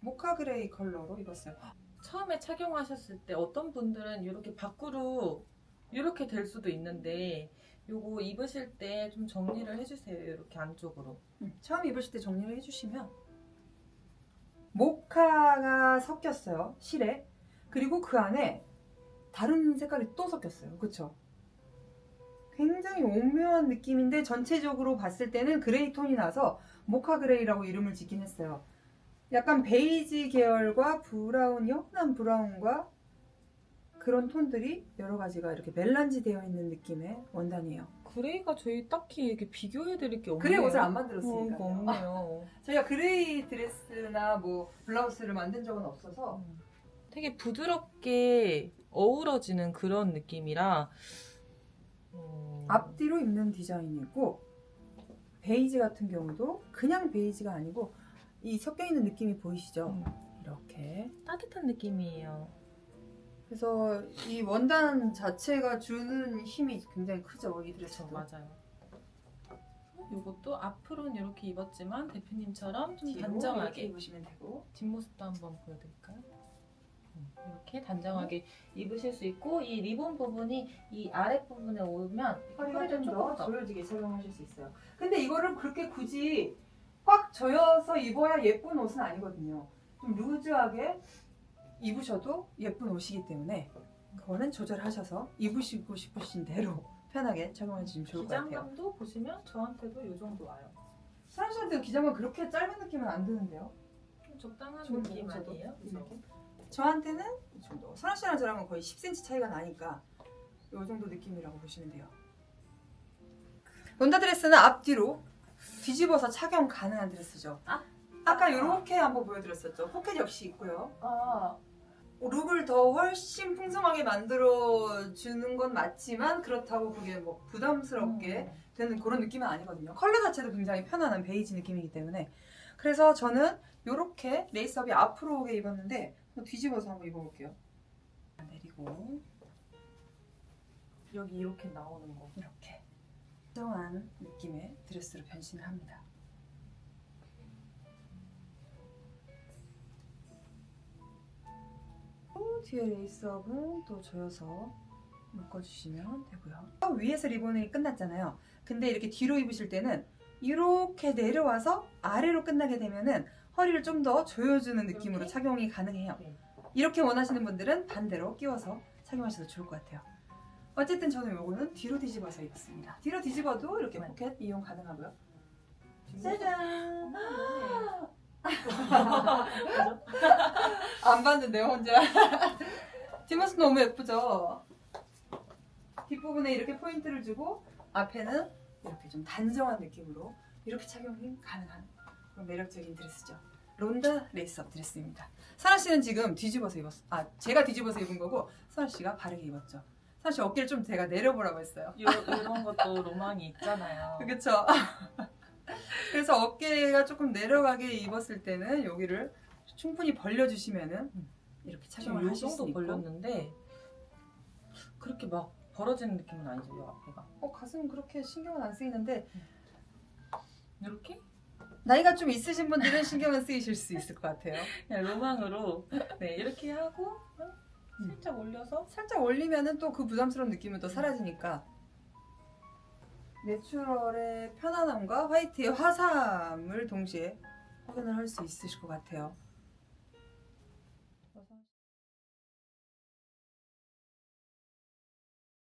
모카 그레이 컬러로 입었어요. 처음에 착용하셨을 때 어떤 분들은 이렇게 밖으로 이렇게 될 수도 있는데 요거 입으실 때 좀 정리를 해주세요. 이렇게 안쪽으로. 음, 처음 입으실 때 정리를 해주시면 모카가 섞였어요 실에 그리고 그 안에 다른 색깔이 또 섞였어요 그쵸? 굉장히 오묘한 느낌인데 전체적으로 봤을 때는 그레이 톤이 나서 모카 그레이라고 이름을 짓긴 했어요 약간 베이지 계열과 브라운 연한 브라운과 그런 톤들이 여러 가지가 이렇게 멜란지 되어 있는 느낌의 원단이에요 그레이가 저희 딱히 이렇게 비교해드릴 게 없네요. 그레이 옷을 안 어, 만들었으니까 이거 없네요. 저희가 그레이 드레스나 뭐 블라우스를 만든 적은 없어서 되게 부드럽게 어우러지는 그런 느낌이라 음, 앞뒤로 입는 디자인이고 베이지 같은 경우도 그냥 베이지가 아니고 이 섞여 있는 느낌이 보이시죠? 음, 이렇게 따뜻한 느낌이에요. 그래서 이 원단 자체가 주는 힘이 굉장히 크죠 이 그렇죠, 드레스도 맞아요. 이것도 앞으로는 이렇게 입었지만 대표님처럼 좀 뒤로 이렇게 단정하게 입으시면 되고 뒷모습도 한번 보여드릴까요? 음, 이렇게 단정하게 입으실 수 있고 이 리본 부분이 이 아랫 부분에 오면 허리가 허리를 좀 조금 더 더 조여지게 착용하실 수 있어요 근데 이거를 그렇게 굳이 꽉 조여서 입어야 예쁜 옷은 아니거든요 좀 루즈하게 입으셔도 예쁜 옷이기 때문에 그거는 조절하셔서 입으시고 싶으신 대로 편하게 착용해 주시면 좋을 것 같아요 기장감도 보시면 저한테도 이 정도 와요. 사람 씨한테 기장은 그렇게 짧은 느낌은 안 드는데요 좀 적당한 느낌 저도 아니에요? 이 그죠? 느낌? 저한테는 이 정도 사람 씨랑 저랑은 거의 10cm 차이가 나니까 이 정도 느낌이라고 보시면 돼요 론다 드레스는 앞뒤로 뒤집어서 착용 가능한 드레스죠 아. 아까 이렇게 한번 보여드렸었죠 포켓 역시 있고요 아, 룩을 더 훨씬 풍성하게 만들어 주는 건 맞지만 그렇다고 그게 뭐 부담스럽게 음. 되는 그런 느낌은 아니거든요. 컬러 자체도 굉장히 편안한 베이지 느낌이기 때문에 그래서 저는 이렇게 레이스업이 앞으로 오게 입었는데 한번 뒤집어서 한번 입어볼게요. 내리고 여기 이렇게 나오는 거. 이렇게 정한 느낌의 드레스로 변신을 합니다. 또 뒤에 레이스업은 또 조여서 묶어주시면 되고요. 위에서 리본이 끝났잖아요. 근데 이렇게 뒤로 입으실 때는 이렇게 내려와서 아래로 끝나게 되면은 허리를 좀 더 조여주는 느낌으로? 착용이 가능해요. 네. 이렇게 원하시는 분들은 반대로 끼워서 착용하셔도 좋을 것 같아요. 어쨌든 저는 요거는 뒤로 뒤집어서 입었습니다. 뒤로 뒤집어도 이렇게 네. 포켓 이용 가능하고요. 짜잔! 그죠? 안 봤는데요, 혼자. 뒷모습 너무 예쁘죠? 뒷부분에 이렇게 포인트를 주고 앞에는 이렇게 좀 단정한 느낌으로 이렇게 착용이 가능한 그런 매력적인 드레스죠. 론다 레이스업 드레스입니다. 사라 씨는 지금 뒤집어서 입었어. 아, 제가 뒤집어서 입은 거고 사라 씨가 바르게 입었죠. 씨 어깨를 좀 제가 내려보라고 했어요. 요, 이런 것도 로망이 있잖아요. 그렇죠. 그래서 어깨가 조금 내려가게 입었을 때는 여기를 충분히 벌려주시면은 이렇게 착용을 하실 수 있고. 벌렸는데 그렇게 막 벌어지는 느낌은 아니죠, 요 앞에가. 어 가슴 그렇게 신경은 안 쓰이는데 이렇게 나이가 좀 있으신 분들은 신경은 쓰이실 수 있을 것 같아요. 그냥 로망으로 네 이렇게 하고 살짝 올려서 살짝 올리면은 또 그 부담스러운 느낌은 또 사라지니까 내추럴의 편안함과 화이트의 화사함을 동시에 확인을 할 수 있으실 것 같아요.